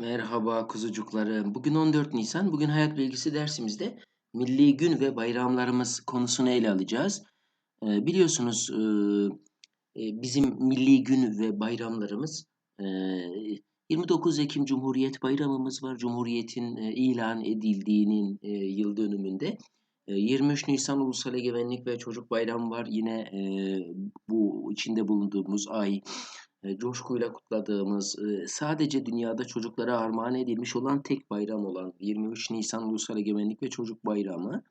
Merhaba kuzucuklarım. Bugün 14 Nisan. Bugün hayat bilgisi dersimizde milli gün ve bayramlarımız konusunu ele alacağız. Ee, biliyorsunuz e, e, bizim milli gün ve bayramlarımız e, 29 Ekim Cumhuriyet Bayramımız var. Cumhuriyetin e, ilan edildiğinin e, yıl dönümünde. E, 23 Nisan Ulusal Egemenlik ve Çocuk Bayramı var. Yine e, bu içinde bulunduğumuz ay e, coşkuyla kutladığımız, sadece dünyada çocuklara armağan edilmiş olan tek bayram olan 23 Nisan Ulusal Egemenlik ve Çocuk Bayramı.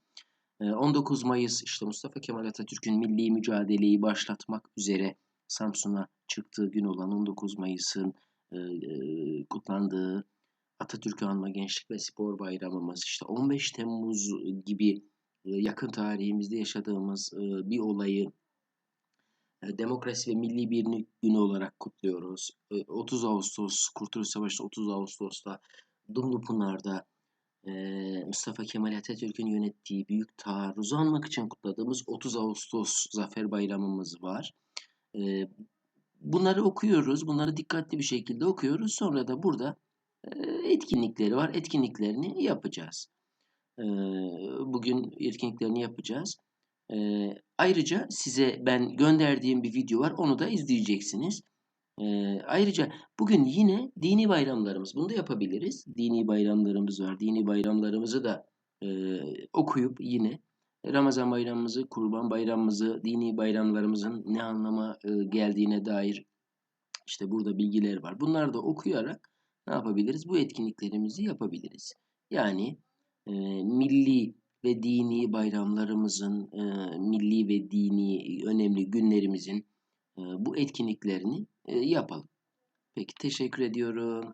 E, 19 Mayıs işte Mustafa Kemal Atatürk'ün milli mücadeleyi başlatmak üzere Samsun'a çıktığı gün olan 19 Mayıs'ın kutlandığı Atatürk'ü anma Gençlik ve Spor Bayramımız, işte 15 Temmuz gibi yakın tarihimizde yaşadığımız bir olayı demokrasi ve milli birlik günü olarak kutluyoruz. 30 e, Ağustos, Kurtuluş Savaşı 30 Ağustos'ta Dumlupınar'da e, Mustafa Kemal Atatürk'ün yönettiği büyük taarruzu anmak için kutladığımız 30 Ağustos Zafer Bayramımız var. Bunları okuyoruz, bunları dikkatli bir şekilde okuyoruz. Sonra da burada etkinlikleri var, etkinliklerini yapacağız. Bugün etkinliklerini yapacağız. E, ayrıca size ben gönderdiğim bir video var. Onu da izleyeceksiniz. E, ayrıca bugün yine dini bayramlarımız. Bunu da yapabiliriz. Dini bayramlarımız var. Dini bayramlarımızı da e, okuyup yine Ramazan bayramımızı, Kurban bayramımızı, dini bayramlarımızın ne anlama e, geldiğine dair işte burada bilgiler var. Bunları da okuyarak ne yapabiliriz? Bu etkinliklerimizi yapabiliriz. Yani e, milli ve dini bayramlarımızın, e, milli ve dini önemli günlerimizin e, bu etkinliklerini e, yapalım. Peki teşekkür ediyorum.